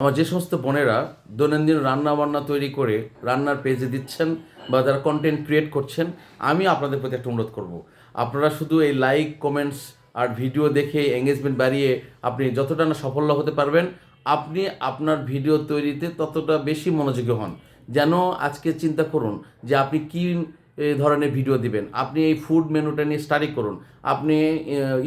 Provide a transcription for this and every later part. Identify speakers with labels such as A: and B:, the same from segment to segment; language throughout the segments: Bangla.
A: আমার যে সমস্ত বোনেরা দৈনন্দিন রান্না বান্না তৈরি করে রান্নার পেজে দিচ্ছেন বা যারা কন্টেন্ট ক্রিয়েট করছেন, আমি আপনাদের প্রতি একটা অনুরোধ করব। আপনারা শুধু এই লাইক কমেন্টস আর ভিডিও দেখে এঙ্গেজমেন্ট বাড়িয়ে আপনি যতটা না সফল হতে পারবেন, আপনি আপনার ভিডিও তৈরিতে ততটা বেশি মনোযোগী হন। যেন আজকে চিন্তা করুন যে আপনি কী এ ধরনের ভিডিও দিবেন। আপনি এই ফুড মেনুটা নিয়ে স্টাডি করুন। আপনি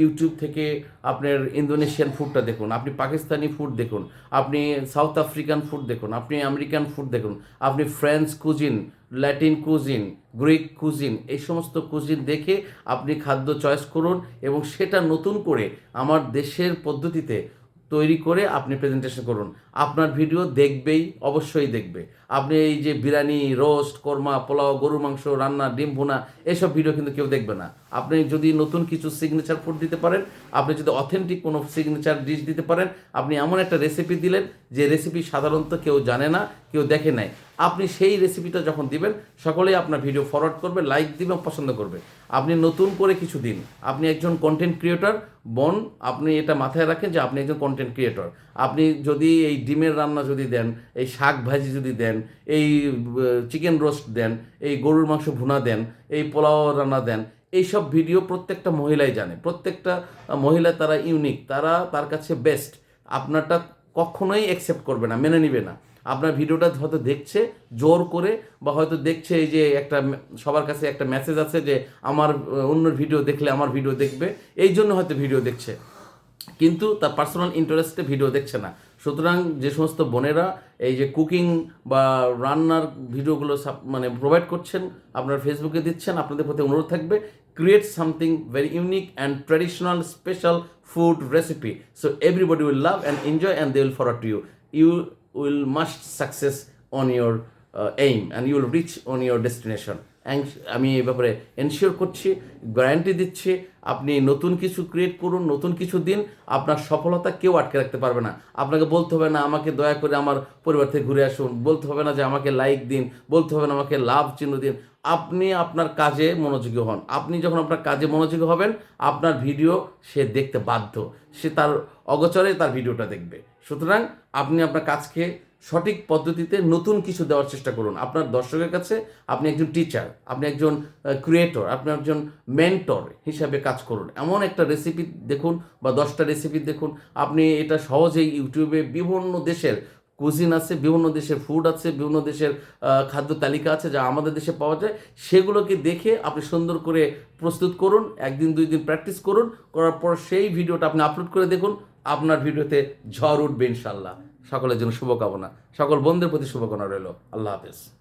A: ইউটিউব থেকে আপনার ইন্দোনেশিয়ান ফুডটা দেখুন। আপনি পাকিস্তানি ফুড দেখুন। আপনি সাউথ আফ্রিকান ফুড দেখুন। আপনি আমেরিকান ফুড দেখুন। আপনি French cuisine Latin cuisine Greek cuisine এই সমস্ত কুজিন দেখে আপনি খাদ্য চয়েস করুন এবং সেটা নতুন করে আমার দেশের পদ্ধতিতে তৈরি করে আপনি প্রেজেন্টেশন করুন। আপনার ভিডিও দেখবেই, অবশ্যই দেখবে। আপনি এই যে বিরিয়ানি রোস্ট কর্মা, পোলাও, গরুর মাংস, রান্না, ডিম ভুনা, এসব ভিডিও কিন্তু কেউ দেখবে না। আপনি যদি নতুন কিছু সিগনেচার ফুড দিতে পারেন, আপনি যদি অথেন্টিক কোনো সিগনেচার ডিশ দিতে পারেন, আপনি এমন একটা রেসিপি দিলেন যে রেসিপি সাধারণত কেউ জানে না, কেউ দেখে নাই। আপনি সেই রেসিপিটা যখন দিবেন, সকলেই আপনার ভিডিও ফরওয়ার্ড করবে লাইক দিবে, পছন্দ করবে। আপনি নতুন করে কিছু দিন। আপনি একজন কন্টেন্ট ক্রিয়েটর বোন, আপনি এটা মাথায় রাখেন যে আপনি একজন কন্টেন্ট ক্রিয়েটর আপনি যদি এই ডিমের রান্না যদি দেন, এই শাক ভাজি যদি দেন, এই চিকেন রোস্ট দেন, এই গরুর মাংস ভুনা দেন, এই পোলাও রান্না দেন, এইসব ভিডিও প্রত্যেকটা মহিলাই জানে। প্রত্যেকটা মহিলা তারা ইউনিক তারা তার কাছে বেস্ট আপনারটা কখনোই অ্যাকসেপ্ট করবে না, মেনে নিবে না। আপনার ভিডিওটা হয়তো দেখছে, জোর করে, বা হয়তো দেখছে এই যে একটা সবার কাছে একটা মেসেজ আছে যে আমার অন্য ভিডিও দেখলে আমার ভিডিও দেখবে, এই জন্য হয়তো ভিডিও দেখছে। কিন্তু তার পার্সোনাল ইন্টারেস্টে ভিডিও দেখছে না। সুতরাং যে সমস্ত বোনেরা এই যে কুকিং বা রান্নার ভিডিওগুলো মানে প্রোভাইড করছেন, আপনার ফেসবুকে দিচ্ছেন, আপনাদের প্রতি অনুরোধ থাকবে create something very unique and traditional special food recipe so everybody will love and enjoy and they will forward to you you you will must success on your aim and you will reach on your destination আমি এই ব্যাপারে এনশিওর করছি গ্যারান্টি দিচ্ছি, আপনি নতুন কিছু ক্রিয়েট করুন, নতুন কিছু দিন, আপনার সফলতা কেউ আটকে রাখতে পারবে না। আপনাকে বলতে হবে না, আমাকে দয়া করে আমার পরিবার থেকে ঘুরে আসুন। বলতে হবে না যে, আমাকে লাইক দিন। বলতে হবে না, আমাকে লাভ চিহ্ন দিন। আপনি আপনার কাজে মনোযোগী হন। আপনি যখন আপনার কাজে মনোযোগী হবেন, আপনার ভিডিও সে দেখতে বাধ্য। সে তার অগচরে তার ভিডিওটা দেখবে। সুতরাং আপনি আপনার কাজকে সঠিক পদ্ধতিতে নতুন কিছু দেওয়ার চেষ্টা করুন। আপনার দর্শকের কাছে আপনি একজন টিচার আপনি একজন ক্রিয়েটর আপনি একজন মেন্টর হিসাবে কাজ করুন। এমন একটা রেসিপি দেখুন বা দশটা রেসিপি দেখুন। আপনি এটা সহজেই ইউটিউবে বিভিন্ন দেশের কুজিন আছে, বিভিন্ন দেশের ফুড আছে, বিভিন্ন দেশের খাদ্য তালিকা আছে যা আমাদের দেশে পাওয়া যায়। সেগুলোকে দেখে আপনি সুন্দর করে প্রস্তুত করুন, একদিন দুই দিন প্র্যাকটিস করুন, করার পর সেই ভিডিওটা আপনি আপলোড করে দেখুন। আপনার ভিডিওতে ঝড় উঠবে ইনশাল্লাহ। সকলের জন্য শুভকামনা। সকল বন্ধুদের প্রতি শুভকামনা রইল। আল্লাহ হাফেজ।